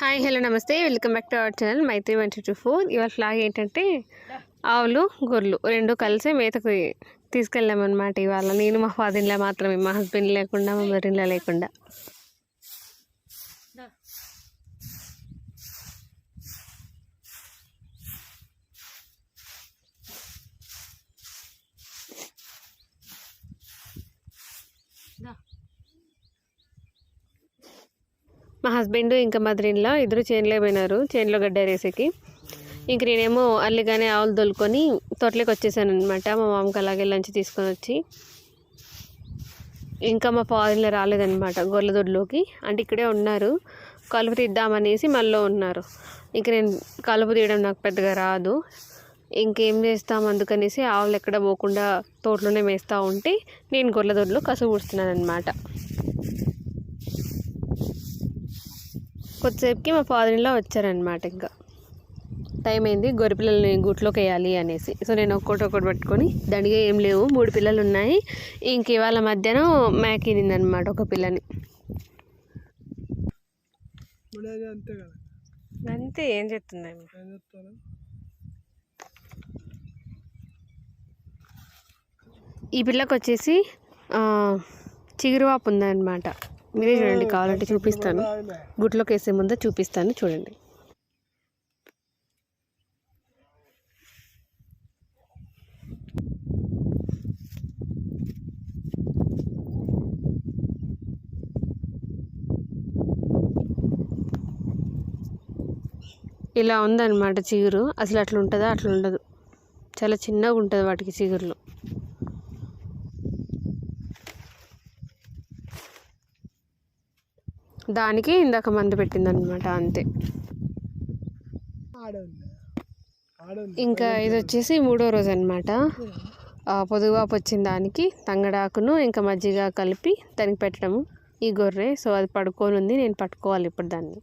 Hi hello నమస్తే. Welcome back to our channel Maitri one two four ఇవాళ vlog ఏంటంటే ఆవులు గొర్రెలు రెండు కలిసి మేతకు తీసుకెళ్ళామన్నమాట ఇవాళ. నేను మా ఫాదర్లా మాత్రమే మా హస్బెండ్ లేకుండా మా మదర్లా లేకుండా. మా హస్బెండ్ ఇంకా మదరిన్లో ఇద్దరు చేనులో పోయినారు చేనులో గడ్డ రేసేకి ఇంక నేనేమో అల్లిగానే ఆవులు దొలుకొని తోటలోకి వచ్చేసాను అనమాట మా మామకి అలాగే లంచ్ తీసుకొని వచ్చి ఇంకా మా ఫారిన్లో రాలేదనమాట గొర్రెల దొడ్లోకి. అంటే ఇక్కడే ఉన్నారు కలుపు తీద్దామనేసి మళ్ళీ ఉన్నారు. ఇంక నేను కలుపు తీయడం నాకు పెద్దగా రాదు. ఇంకేం చేస్తాం అందుకనేసి ఆవులు ఎక్కడ పోకుండా తోటలోనే వేస్తూ ఉంటే నేను గొర్రెల దొడ్లో కసు పూడుస్తున్నాను అనమాట కొద్దిసేపుకి మా ఫాదర్ ఇన్లా వచ్చారనమాట ఇంకా. టైం అయింది గొర్రె పిల్లల్ని గుట్లోకి వేయాలి అనేసి. సో నేను ఒక్కొక్కటి ఒక్కటి పట్టుకొని దండిగా ఏం లేవు మూడు పిల్లలు ఉన్నాయి ఇంక ఇవాళ మధ్యాహ్నం అనమాట ఒక పిల్లని. అంతే ఏం చెప్తుంది ఈ పిల్లకి వచ్చేసి చిగురువాపు ఉందన్నమాట. మీరే చూడండి కావాలంటే చూపిస్తాను. గుట్లోకి వేసే ముందు చూపిస్తాను చూడండి. ఇలా ఉందన్నమాట చిగురు. అసలు అట్లా ఉంటుందా? అట్లా ఉండదు. చాలా చిన్నగా ఉంటుంది వాటికి చిగురులు. దానికి ఇందాక మందు పెట్టిందనమాట అంతే. ఇంకా ఇది వచ్చేసి మూడో రోజు అనమాట పొదుగువాపు వచ్చిన దానికి తంగడాకును ఇంకా మజ్జిగ కలిపి దానికి పెట్టడము. ఈ గొర్రె సో అది పడుకొని ఉంది నేను పట్టుకోవాలి ఇప్పుడు దాన్ని.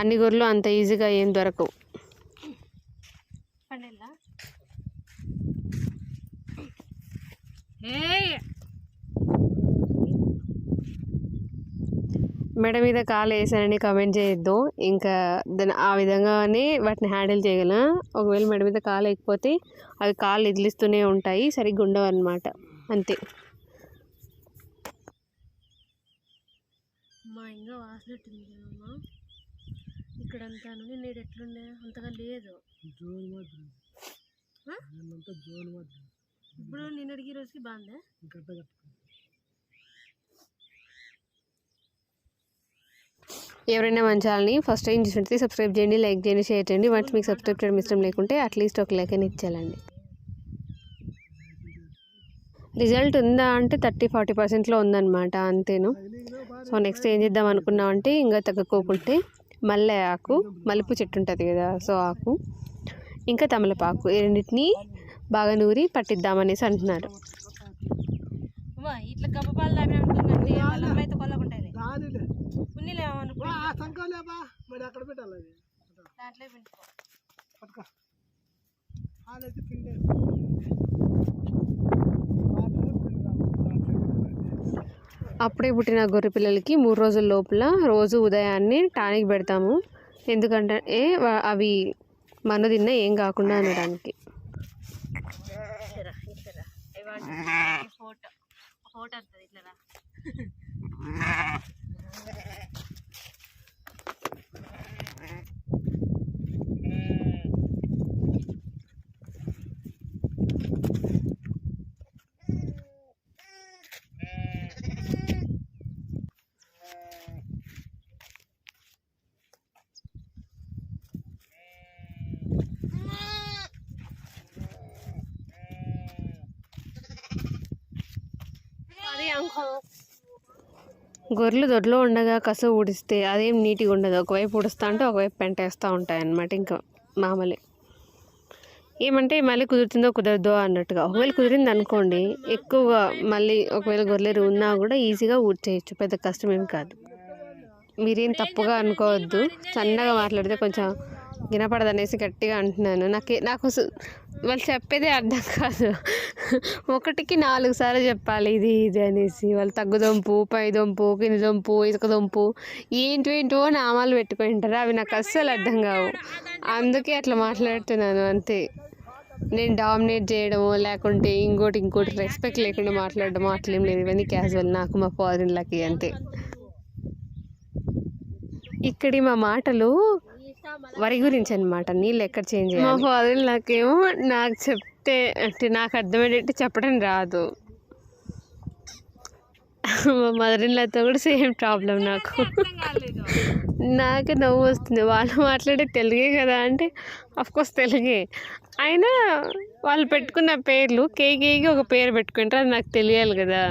అన్ని గొర్రెలు అంత ఈజీగా ఏం దొరకవు. మెడ మీద కాలు వేసానని కమెంట్ చేయొద్దు. ఇంకా దాని ఆ విధంగానే వాటిని హ్యాండిల్ చేయగలం ఒకవేళ మెడ మీద కాలు వేయకపోతే అవి కాళ్ళు ఇదిలిస్తూనే ఉంటాయి. సరిగ్గా ఉండవు అనమాట అంతే. మా ఇంకా వాసినట్టుంది అమ్మ? ఇక్కడంతా నేను ఎట్లుండే? అంతగా లేదు. ఇప్పుడు నేను అడిగే రోజుకి బాగుందా? ఎవరైనా మన ఛానల్ని ఫస్ట్ టైం చూసినట్టు సబ్స్క్రైబ్ చేయండి లైక్ చేయండి షేర్ చేయండి. వన్స్ మీకు సబ్స్క్రైబ్ చేయడం ఇష్టం లేకుంటే అట్లీస్ట్ ఒక లైక్ అని ఇచ్చేయాలండి. రిజల్ట్ ఉందా అంటే థర్టీ ఫార్టీ పర్సెంట్లో ఉందన్నమాట అంతేను. సో నెక్స్ట్ ఏం చేద్దాం అనుకున్నాం అంటే ఇంకా తగ్గకోకుంటే మల్లె ఆకు మలుపు చెట్టు ఉంటుంది కదా సో ఆకు ఇంకా తమలపాకు ఈ రెండింటినీ బాగా నూరి పట్టిద్దామనేసి అంటున్నారు. ఇట్లా గబ్బ పాలు తాగినట్టుకుందండి వాళ్ళ అమ్మ అయితే అనుకో ఆ సంకోలేబా మరి అక్కడ పెట్టాలి అది? దాంట్లో పెంచుకో పట్టుకో. వాళ్ళైతే పిండి. అప్పుడే పుట్టిన గొర్రె పిల్లలకి మూడు రోజుల లోపల రోజు ఉదయాన్నే టానిక్ పెడతాము. ఎందుకంటే అవి మన్ను తిన్న ఏం కాకుండా అనడానికి ఫోటో. ఫోటో వస్తుంది ఇట్లా గొర్రెలు దొడ్లో ఉండగా కసు ఊడిస్తే అదేం నీట్గా ఉండదు. ఒకవైపు ఉడుస్తా అంటే ఒకవైపు పెంటేస్తూ ఉంటాయి అన్నమాట ఇంకా మామూలే. ఏమంటే మళ్ళీ కుదురుతుందో కుదరదో అన్నట్టుగా. ఒకవేళ కుదిరింది అనుకోండి ఎక్కువగా మళ్ళీ ఒకవేళ గొర్రెలు ఉన్నా కూడా ఈజీగా ఊడ్చేయచ్చు. పెద్ద కష్టం ఏం కాదు. మీరేం తప్పుగా అనుకోవద్దు. సన్నగా మాట్లాడితే కొంచెం వినపడదనేసి గట్టిగా అంటున్నాను. నాకు నాకు వాళ్ళు చెప్పేదే అర్థం కాదు. ఒకటికి నాలుగు సార్లు చెప్పాలి ఇది ఇది అనేసి. వాళ్ళు తగ్గుదొంపు పైదొంపు కిందిదొంపు ఇసుకదొంపు ఏంటో ఏంటో నామాలు పెట్టుకుంటారు అవి నాకు అస్సలు అర్థం కావు. అందుకే అట్లా మాట్లాడుతున్నాను అంతే. నేను డామినేట్ చేయడము లేకుంటే ఇంకోటి ఇంకోటి రెస్పెక్ట్ లేకుండా మాట్లాడడం అట్లేం లేదు. ఇవన్నీ క్యాజువల్ నాకు మా ఫారిన్లకి అంతే. ఇక్కడి మా మాటలు వరి గురించి అనమాట నీళ్ళు ఎక్కడ చేంజ్ మా ఫాదర్ నాకేమో నాకు చెప్తే అంటే నాకు అర్థమయ్యేటట్టు చెప్పడం రాదు. మా మదర్ ఇన్లతో కూడా సేమ్ ప్రాబ్లం నాకు. నాకు నవ్వు వస్తుంది. వాళ్ళు మాట్లాడే తెలుగే కదా అంటే కోర్స్ తెలుగే. అయినా వాళ్ళు పెట్టుకున్న పేర్లు కేకేకి ఒక పేరు పెట్టుకుంటారు అది నాకు తెలియాలి కదా.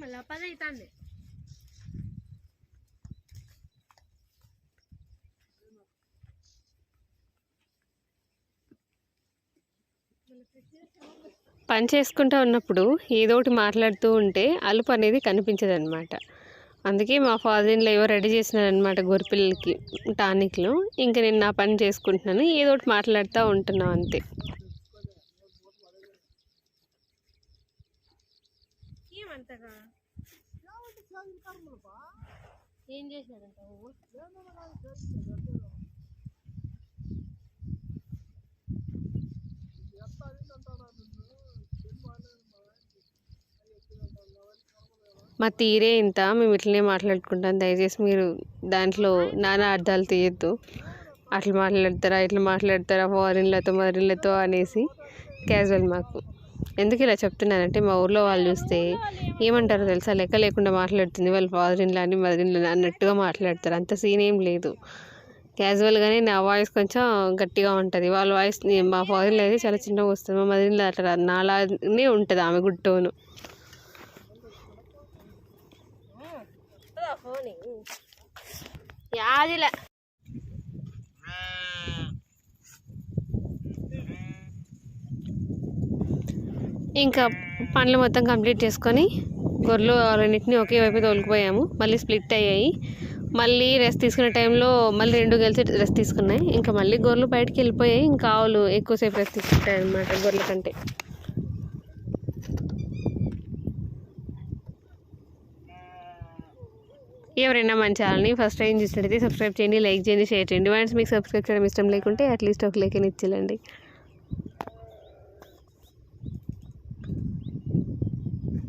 మళ్ళీ పది అవుతుంది పని చేసుకుంటూ ఉన్నప్పుడు ఏదో ఒకటి మాట్లాడుతూ ఉంటే అలుపు అనేది కనిపించదు అనమాట అందుకే మా ఫాదర్ ఇన్లో ఏవో రెడీ చేసినారనమాట గొరిపిల్లలకి టానిక్లు. ఇంకా నేను నా పని చేసుకుంటున్నాను ఏదో ఒకటి మాట్లాడుతూ ఉంటున్నాను అంతే. ఏమంతగా? ఏం చేసినాడంట మా తీరే ఇంత మేము ఇట్లనే మాట్లాడుకుంటాం. దయచేసి మీరు దాంట్లో నానా అర్థాలు తీయద్దు. అట్లా మాట్లాడతారా ఇట్లా మాట్లాడతారా ఫారిన్లతో మరిన్లతో అనేసి క్యాజువల్ మాకు. ఎందుకు ఇలా చెప్తున్నానంటే మా ఊర్లో వాళ్ళు చూస్తే ఏమంటారో తెలుసా? లెక్క లేకుండా మాట్లాడుతుంది. వాళ్ళు ఫాదరిన్లా అని మదరిన్లా అన్నట్టుగా మాట్లాడతారు. అంత సీన్ ఏం లేదు. క్యాజువల్గానే నా వాయిస్ కొంచెం గట్టిగా ఉంటుంది. వాళ్ళ వాయిస్ మా ఫారిన్లో అయితే చాలా చిన్నగా వస్తుంది. మా మదరిన్లో అట్లా నాలానే ఉంటుంది ఆమె గుట్టోను యాదిలే ఇంకా పండ్లు మొత్తం కంప్లీట్ చేసుకొని గొర్రెలు రెండింటిని ఒకే వైపు తోలుకుపోయాము. మళ్ళీ స్ప్లిట్ అయ్యాయి. మళ్ళీ రెస్ట్ తీసుకునే టైంలో మళ్ళీ రెండు కలిసి రెస్ట్ తీసుకున్నాయి. ఇంకా మళ్ళీ గొర్రెలు బయటకు వెళ్ళిపోయాయి. ఇంకా ఆవులు ఎక్కువసేపు రెస్ట్ తీసుకుంటాయి అన్నమాట గొర్రెల కంటే. ఎవరైనా మన ఛానల్ని ఫస్ట్ టైం చూసినట్టయితే సబ్స్క్రైబ్ చేయండి లైక్ చేయండి షేర్ చేయండి. వన్స్ మీకు సబ్స్క్రైబ్ చేయడం ఇష్టం లేకుంటే అట్లీస్ట్ ఒక లైక్ అని ఇచ్చేయండి